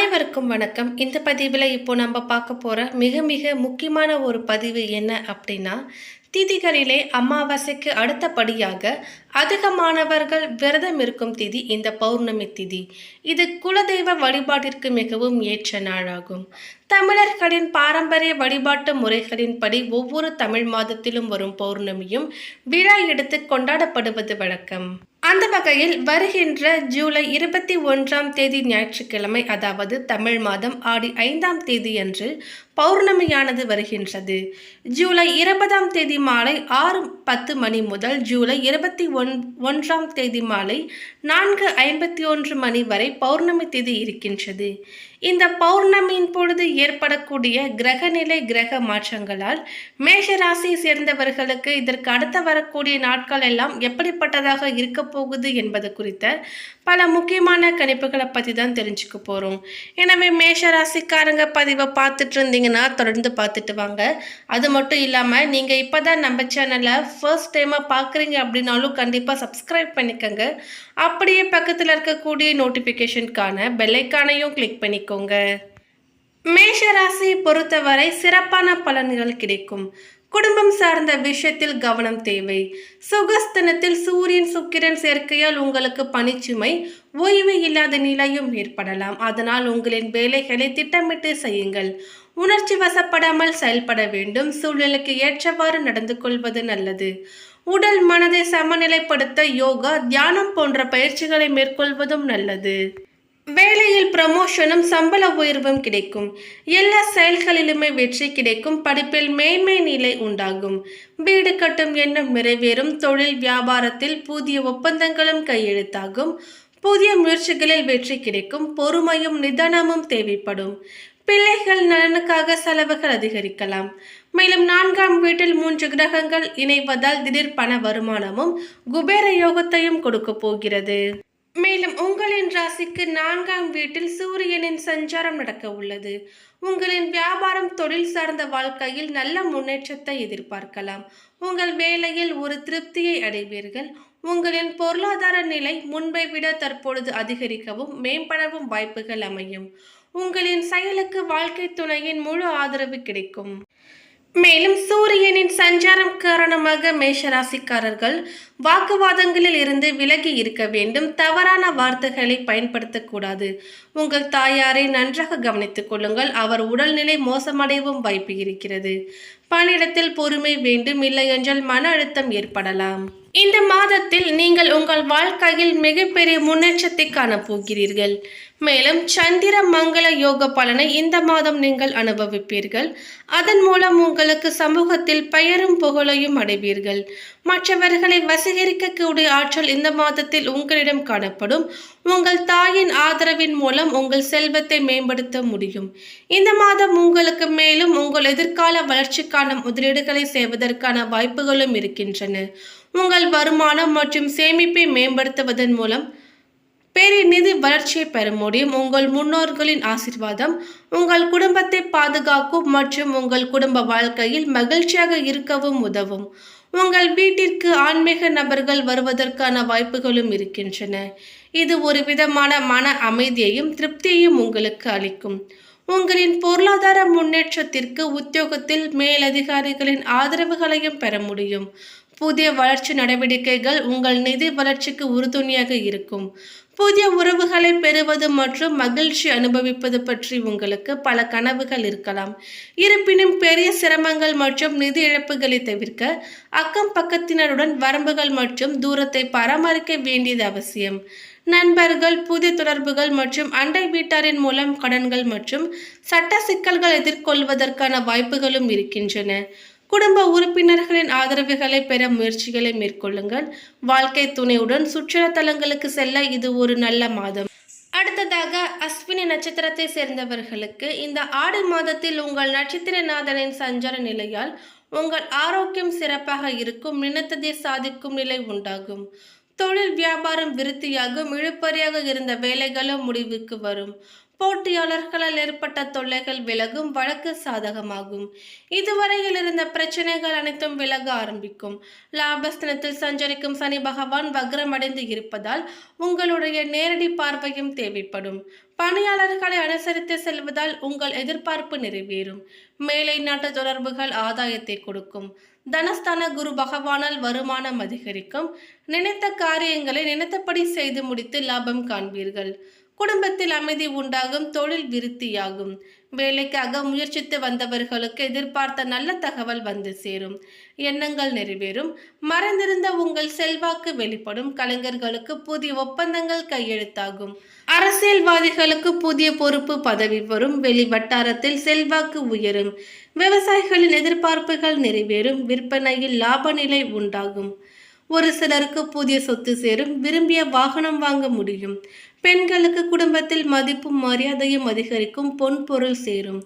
அனைவருக்கும் வணக்கம். இந்த பதிவில் இப்போ நம்ம பார்க்க போகிற மிக மிக முக்கியமான ஒரு பதிவு என்ன அப்படின்னா திதிகளிலே அமாவாசைக்கு அடுத்தபடியாக அதிகமானவர்கள் விரதம் இருக்கும் திதி இந்த பௌர்ணமி திதி. இது குலதெய்வ வழிபாட்டிற்கு மிகவும் ஏற்ற நாளாகும். தமிழர்களின் பாரம்பரிய வழிபாட்டு முறைகளின்படி ஒவ்வொரு தமிழ் மாதத்திலும் வரும் பௌர்ணமியும் விழா எடுத்து கொண்டாடப்படுவது வழக்கம். அந்த வகையில் வருகின்ற ஜூலை இருபத்தி ஒன்றாம் தேதி ஞாயிற்றுக்கிழமை அதாவது தமிழ் மாதம் ஆடி ஐந்தாம் தேதி அன்று பௌர்ணமியானது வருகின்றது. ஜூலை இருபதாம் தேதி மாலை ஆறு பத்து மணி முதல் ஜூலை இருபத்தி ஒன் ஒன்றாம் தேதி மாலை நான்கு ஐம்பத்தி ஒன்று மணி வரை பௌர்ணமி தேதி இருக்கின்றது. இந்த பௌர்ணமியின் பொழுது ஏற்படக்கூடிய கிரகநிலை கிரக மாற்றங்களால் மேஷராசியை சேர்ந்தவர்களுக்கு இதற்கு அடுத்து வரக்கூடிய நாட்கள் எல்லாம் எப்படிப்பட்டதாக இருக்க போகுது என்பது குறித்த பல முக்கியமான கணிப்புகளை பற்றி தான் தெரிஞ்சுக்க போகிறோம் எனவே மேஷ ராசிக்காரங்க பதிவை பார்த்துட்டு இருந்தீங்கன்னா தொடர்ந்து பார்த்துட்டு வாங்க. அது மட்டும் இல்லாமல் நீங்கள் இப்போ தான் நம்ம சேனலை ஃபர்ஸ்ட் டைமாக பார்க்குறீங்க அப்படின்னாலும் கண்டிப்பாக சப்ஸ்கிரைப் பண்ணிக்கோங்க. அப்படியே பக்கத்தில் இருக்கக்கூடிய நோட்டிஃபிகேஷனுக்கான பெல்லைக்கானையும் கிளிக் பண்ணிக்கோங்க. மேஷ ராசியை பொறுத்தவரை சிறப்பான பலன்கள் கிடைக்கும். குடும்பம் சார்ந்த விஷயத்தில் கவனம் தேவை. சுகஸ்தனத்தில் சூரியன் சுக்கிரன் சேர்க்கையால் உங்களுக்கு பணிச்சுமை ஓய்வு இல்லாத நிலையும் ஏற்படலாம். அதனால் உங்களின் வேலைகளை திட்டமிட்டு செய்யுங்கள். உணர்ச்சி வசப்படாமல் செயல்பட வேண்டும். சூழ்நிலைக்கு ஏற்றவாறு நடந்து கொள்வது நல்லது. உடல் மனதை சமநிலைப்படுத்த யோகா தியானம் போன்ற பயிற்சிகளை மேற்கொள்வதும் நல்லது. வேலையில் ப்ரமோஷனும் சம்பள உயர்வும் கிடைக்கும். எல்லா செயல்களிலுமே வெற்றி கிடைக்கும். படிப்பில் மேன்மை நிலை உண்டாகும். வீடு கட்டும் எண்ணம் நிறைவேறும். தொழில் வியாபாரத்தில் புதிய ஒப்பந்தங்களும் கையெழுத்தாகும். புதிய முயற்சிகளில் வெற்றி கிடைக்கும். பொறுமையும் நிதானமும் தேவைப்படும். பிள்ளைகள் நலனுக்காக செலவுகள் அதிகரிக்கலாம். மேலும் நான்காம் வீட்டில் மூன்று கிரகங்கள் இணைவதால் திடீர் பண வருமானமும் குபேர யோகத்தையும் கொடுக்க போகிறது. மேலும் உங்களின் ராசிக்கு நான்காம் வீட்டில் சூரியனின் சஞ்சாரம் நடக்க உள்ளது. உங்களின் வியாபாரம் தொழில் சார்ந்த வாழ்க்கையில் நல்ல முன்னேற்றத்தை எதிர்பார்க்கலாம். உங்கள் வேலையில் ஒரு திருப்தியை அடைவீர்கள். உங்களின் பொருளாதார நிலை முன்பை விட தற்பொழுது அதிகரிக்கவும் மேம்படவும் வாய்ப்புகள் அமையும். உங்களின் செயலுக்கு வாழ்க்கை துணையின் முழு ஆதரவு கிடைக்கும். மேலும் சூரியனின் சஞ்சாரம் காரணமாக மேஷராசிக்காரர்கள் வாக்குவாதங்களில் இருந்து விலகி இருக்க வேண்டும். தவறான வார்த்தைகளை பயன்படுத்தக்கூடாது. உங்கள் தாயாரை நன்றாக கவனித்துக் கொள்ளுங்கள். அவர் உடல்நிலை மோசமடையவும் வாய்ப்பு இருக்கிறது. பணியிடத்தில் பொறுமை வேண்டும். இல்லையென்றால் மன அழுத்தம் ஏற்படலாம். இந்த மாதத்தில் நீங்கள் உங்கள் வாழ்க்கையில் மிகப்பெரிய முன்னேற்றத்தை காணப் போகிறீர்கள் மேலும் சந்திர மங்கள யோக பலனை இந்த மாதம் நீங்கள் அனுபவிப்பீர்கள். அதன் மூலம் உங்களுக்கு சமூகத்தில் பெயரும் புகழையும் அடைவீர்கள். மற்றவர்களை வசீகரிக்கக்கூடிய ஆற்றல் இந்த மாதத்தில் உங்களிடம் காணப்படும். உங்கள் தாயின் ஆதரவின் மூலம் உங்கள் செல்வத்தை மேம்படுத்த முடியும். இந்த மாதம் உங்களுக்கு மேலும் உங்கள் எதிர்கால வளர்ச்சிக்கான முதலீடுகளை செய்வதற்கான வாய்ப்புகளும் இருக்கின்றன. உங்கள் வருமானம் மற்றும் சேமிப்பை மேம்படுத்துவதன் மூலம் பெரிய நிதி வளர்ச்சியை பெற முடியும். உங்கள் முன்னோர்களின் ஆசிர்வாதம் உங்கள் குடும்பத்தை பாதுகாக்கும் மற்றும் உங்கள் குடும்ப வாழ்க்கையில் மகிழ்ச்சியாக இருக்கவும் உதவும். உங்கள் வீட்டிற்கு ஆன்மீக நபர்கள் வருவதற்கான வாய்ப்புகளும் இருக்கின்றன. இது ஒரு விதமான மன அமைதியையும் திருப்தியையும் உங்களுக்கு அளிக்கும். உங்களின் பொருளாதார முன்னேற்றத்திற்கு உத்தியோகத்தில் மேலதிகாரிகளின் ஆதரவுகளையும் பெற முடியும். புதிய வளர்ச்சி நடவடிக்கைகள் உங்கள் நிதி வளர்ச்சிக்கு உறுதுணையாக இருக்கும். புதிய உறவுகளை பெறுவது மற்றும் மகிழ்ச்சி அனுபவிப்பது பற்றி உங்களுக்கு பல கனவுகள் இருக்கலாம். இருப்பினும் பெரிய சிரமங்கள் மற்றும் நிதி இழப்புகளை தவிர்க்க அக்கம் பக்கத்தினருடன் வரம்புகள் மற்றும் தூரத்தை பராமரிக்க வேண்டியது அவசியம். நண்பர்கள் புதிய தொடர்புகள் மற்றும் அண்டை வீட்டாரின் மூலம் கடன்கள் மற்றும் சட்ட சிக்கல்கள் எதிர்கொள்வதற்கான வாய்ப்புகளும் இருக்கின்றன. குடும்ப உறுப்பினர்களின் ஆதரவுகளை பெற முயற்சிகளை மேற்கொள்ளுங்கள். வாழ்க்கை துணையுடன் சுற்றுலா தலங்களுக்கு செல்ல இது ஒரு நல்ல மாதம். அடுத்ததாக அஸ்வினி நட்சத்திரத்தை சேர்ந்தவர்களுக்கு இந்த ஆடு மாதத்தில் உங்கள் நட்சத்திரநாதனின் சஞ்சார நிலையால் உங்கள் ஆரோக்கியம் சிறப்பாக இருக்கும் நினைத்ததை சாதிக்கும் நிலை உண்டாகும். தொழில் வியாபாரம் விருத்தியாகும் இழுப்பறியாக இருந்த வேலைகளும் முடிவுக்கு வரும். போட்டியாளர்களால் ஏற்பட்ட தொல்லைகள் விலகும் வழக்கு சாதகமாகும். இதுவரையில் இருந்த பிரச்சனைகள் அனைத்தும் விலக ஆரம்பிக்கும். லாபஸ்தனத்தில் சஞ்சரிக்கும் சனி பகவான் வக்ரமடைந்து இருப்பதால் உங்களுடைய நேரடி பார்வையும் தேவைப்படும். பணியாளர்களை அனுசரித்து செல்வதால் உங்கள் எதிர்பார்ப்பு நிறைவேறும். மேலை நாட்டு தொடர்புகள் ஆதாயத்தை கொடுக்கும். தனஸ்தான குரு பகவானால் வருமானம் அதிகரிக்கும். நினைத்த காரியங்களை நினைத்தபடி செய்து முடித்து லாபம் காண்பீர்கள். குடும்பத்தில் அமைதி உண்டாகும் தொழில் விருத்தியாகும். வேலைக்காக முயற்சித்து வந்தவர்களுக்கு எதிர்பார்த்த நல்ல தகவல் வந்து சேரும். எண்ணங்கள் நிறைவேறும். மறைந்திருந்த உங்கள் செல்வாக்கு வெளிப்படும். கலைஞர்களுக்கு புதிய ஒப்பந்தங்கள் கையெழுத்தாகும். அரசியல்வாதிகளுக்கு புதிய பொறுப்பு பதவி வரும். வெளி வட்டாரத்தில் செல்வாக்கு உயரும். விவசாயிகளின் எதிர்பார்ப்புகள் நிறைவேறும். விற்பனையில் லாப நிலை உண்டாகும். ஒரு சிலருக்கு புதிய சொத்து சேரும் விரும்பிய வாகனம் வாங்க முடியும். பெண்களுக்கு குடும்பத்தில் மதிப்பும் மரியாதையும் அதிகரிக்கும் பொன் பொருள் சேரும்.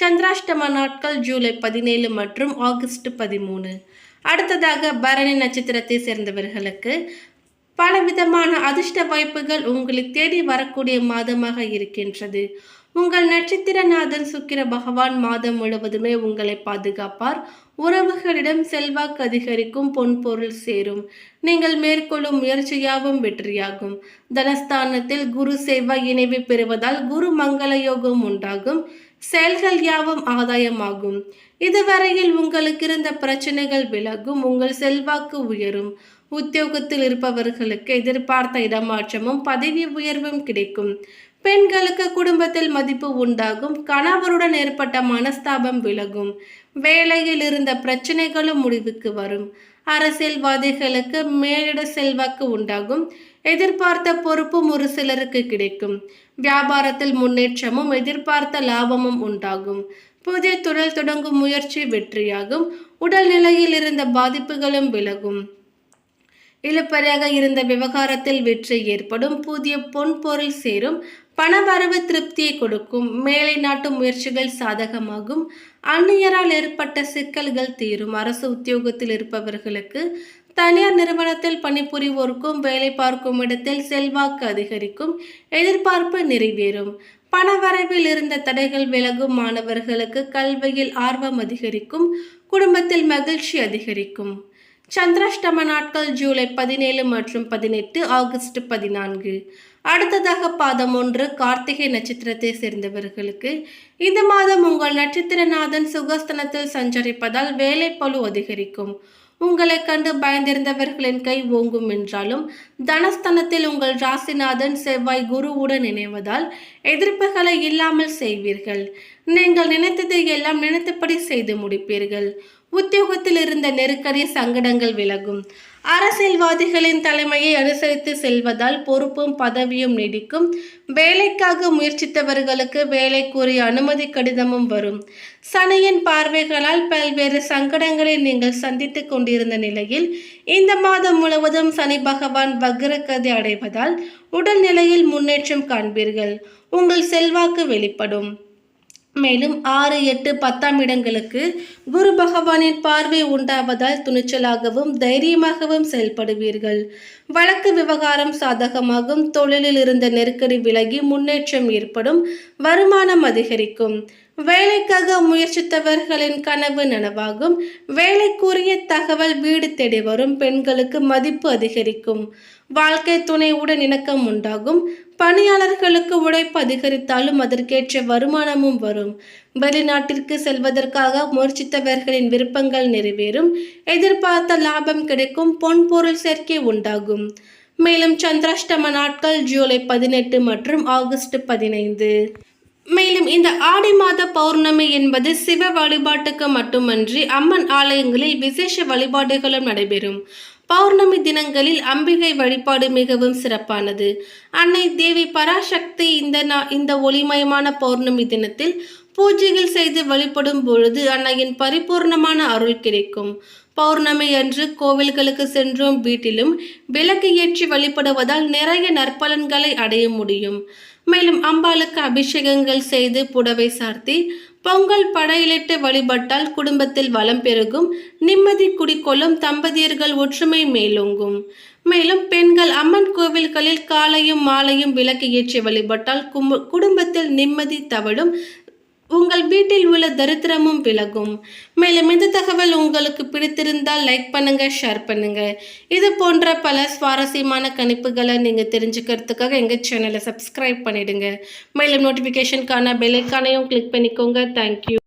சந்திராஷ்டம நாட்கள் ஜூலை பதினேழு மற்றும் ஆகஸ்ட் பதிமூணு. அடுத்ததாக பரணி நட்சத்திரத்தை சேர்ந்தவர்களுக்கு பலவிதமான அதிர்ஷ்ட வாய்ப்புகள் உங்களை தேடி வரக்கூடிய மாதமாக இருக்கின்றது. உங்கள் நட்சத்திரநாதன் சுக்கிர பகவான் மாதம் முழுவதுமே உங்களை பாதுகாப்பார். உறவுகளிடம் செல்வாக்கு அதிகரிக்கும் பொன் பொருள் சேரும். நீங்கள் மேற்கொள்ளும் முயற்சியாவும் வெற்றியாகும். தனஸ்தானத்தில் குரு செவ்வாய் இணைவு பெறுவதால் குரு மங்கள யோகம் உண்டாகும். செயல்கள் யாவும் ஆதாயமாகும். இதுவரையில் உங்களுக்கு இருந்த பிரச்சனைகள் விலகும் உங்கள் செல்வாக்கு உயரும். உத்தியோகத்தில் இருப்பவர்களுக்கு எதிர்பார்த்த இடமாற்றமும் பதவி உயர்வும் கிடைக்கும். பெண்களுக்கு குடும்பத்தில் மதிப்பு உண்டாகும். கணவருடன் ஏற்பட்ட மனஸ்தாபம் விலகும். வேலையில் இருந்த பிரச்சனைகளும் முடிவுக்கு வரும். அரசியல்வாதிகளுக்கு மேலிட செல்வாக்கு உண்டாகும். எதிர்பார்த்த பொறுப்பும் ஒரு சிலருக்கு கிடைக்கும். வியாபாரத்தில் முன்னேற்றமும் எதிர்பார்த்த லாபமும் உண்டாகும். புதிய தொழில் தொடங்கும் முயற்சி வெற்றியாகும். உடல்நிலையில் இருந்த பாதிப்புகளும் விலகும். இழுப்பறையாக இருந்த விவகாரத்தில் வெற்றி ஏற்படும். புதிய பொன் பொருள் சேரும். பணவரவு திருப்தியை கொடுக்கும். மேலை நாட்டு முயற்சிகள் சாதகமாகும். அந்நியரால் ஏற்பட்ட சிக்கல்கள் தீரும். அரசு உத்தியோகத்தில் இருப்பவர்களுக்கு தனியார் நிறுவனத்தில் பணிபுரிவோருக்கும் வேலை பார்க்கும் இடத்தில் செல்வாக்கு அதிகரிக்கும். எதிர்பார்ப்பு நிறைவேறும். பணவரவில் இருந்த தடைகள் விலகும். மாணவர்களுக்கு கல்வியில் ஆர்வம் அதிகரிக்கும். குடும்பத்தில் மகிழ்ச்சி அதிகரிக்கும். சந்திராஷ்டம நாட்கள் ஜூலை பதினேழு மற்றும் பதினெட்டு ஆகஸ்ட் பதினான்கு. அடுத்ததாக பாதம் ஒன்று கார்த்திகை நட்சத்திரத்தை சேர்ந்தவர்களுக்கு. இந்த மாதம் உங்கள் நட்சத்திரநாதன் சுகஸ்தனத்தில் சஞ்சரிப்பதால் வேலை பழு அதிகரிக்கும். உங்களை கண்டு பயந்திருந்தவர்களின் கை ஓங்கும் என்றாலும் தனஸ்தனத்தில் உங்கள் ராசிநாதன் செவ்வாய் குருவுடன் இணைவதால் எதிர்ப்புகளை இல்லாமல் செய்வீர்கள். நீங்கள் நினைத்ததை எல்லாம் நினைத்தபடி செய்து முடிப்பீர்கள். உத்தியோகத்தில் இருந்த நெருக்கடி சங்கடங்கள் விலகும். அரசியல்வாதிகளின் தலைமையை அனுசரித்து செல்வதால் பொறுப்பும் பதவியும் நீடிக்கும். வேலைக்காக முயற்சித்தவர்களுக்கு வேலைக்குரிய அனுமதி கடிதமும் வரும். சனியின் பார்வைகளால் பல்வேறு சங்கடங்களை நீங்கள் சந்தித்துக் கொண்டிருந்த நிலையில் இந்த மாதம் முழுவதும் சனி பகவான் வக்ரகதி அடைவதால் உடல்நிலையில் முன்னேற்றம் காண்பீர்கள். உங்கள் செல்வாக்கு வெளிப்படும். மேலும் ஆறு எட்டு பத்தாம் இடங்களுக்கு குரு பகவானின் பார்வை உண்டாவதால் துணிச்சலாகவும் தைரியமாகவும் செயல்படுவீர்கள். வழக்கு விவகாரம் சாதகமாகும். தொழிலில் இருந்த நெருக்கடி விலகி முன்னேற்றம் ஏற்படும். வருமானம் அதிகரிக்கும். வேலைக்காக முயற்சித்தவர்களின் கனவு நனவாகும். வேலைக்குரிய தகவல் வீடு தேடி வரும் பெண்களுக்கு மதிப்பு அதிகரிக்கும். வாழ்க்கை துணையுடன் இணக்கம் உண்டாகும். பணியாளர்களுக்கு உழைப்பு அதிகரித்தாலும் அதற்கேற்ற வருமானமும் வரும். வெளிநாட்டிற்கு செல்வதற்காக முயற்சித்தவர்களின் விருப்பங்கள் நிறைவேறும். எதிர்பார்த்த லாபம் கிடைக்கும். பொன் பொருள் சேர்க்கை உண்டாகும். மேலும் சந்திராஷ்டம நாட்கள் ஜூலை பதினெட்டு மற்றும் ஆகஸ்ட் பதினைந்து. மேலும் இந்த ஆடி மாத பௌர்ணமி என்பது சிவ வழிபாட்டுக்கு மட்டுமன்றி அம்மன் ஆலயங்களில் விசேஷ வழிபாடுகளும் நடைபெறும். பௌர்ணமி தினங்களில் அம்பிகை வழிபாடு மிகவும் சிறப்பானது. அன்னை தேவி பராசக்தி இந்த நா- இந்த ஒளிமயமான பௌர்ணமி தினத்தில் பூஜைகள் செய்து வழிபடும் பொழுது அன்னையின் பரிபூர்ணமான அருள் கிடைக்கும். பௌர்ணமி அன்று கோவில்களுக்கு சென்றோம். வீட்டிலும் விளக்கு ஏற்றி வழிபடுவதால் நிறைய நற்பலன்களை அடைய முடியும். மேலும் அம்பாளுக்கு அபிஷேகங்கள் செய்து புடவை சார்த்தி பொங்கல் படையிலிட்டு வழிபட்டால் குடும்பத்தில் வளம் பெருகும். நிம்மதி குடிக்கொள்ளும் தம்பதியர்கள் ஒற்றுமை மேலோங்கும். மேலும் பெண்கள் அம்மன் கோவில்களில் காலையும் மாலையும் விளக்கு ஏற்றி வழிபட்டால் குடும்பத்தில் நிம்மதி தவழும். உங்கள் வீட்டில் உள்ள தரித்திரமும் விலகும். மேலும் இந்த தகவல் உங்களுக்கு பிடித்திருந்தால் லைக் பண்ணுங்க ஷேர் பண்ணுங்க. இது போன்ற பல சுவாரஸ்யமான கணிப்புகளை நீங்க தெரிஞ்சுக்கிறதுக்காக எங்க சேனலை சப்ஸ்கிரைப் பண்ணிடுங்க. மேலும் நோட்டிஃபிகேஷனுக்கான பெல் ஐக்கானையும் கிளிக் பண்ணிக்கோங்க. Thank you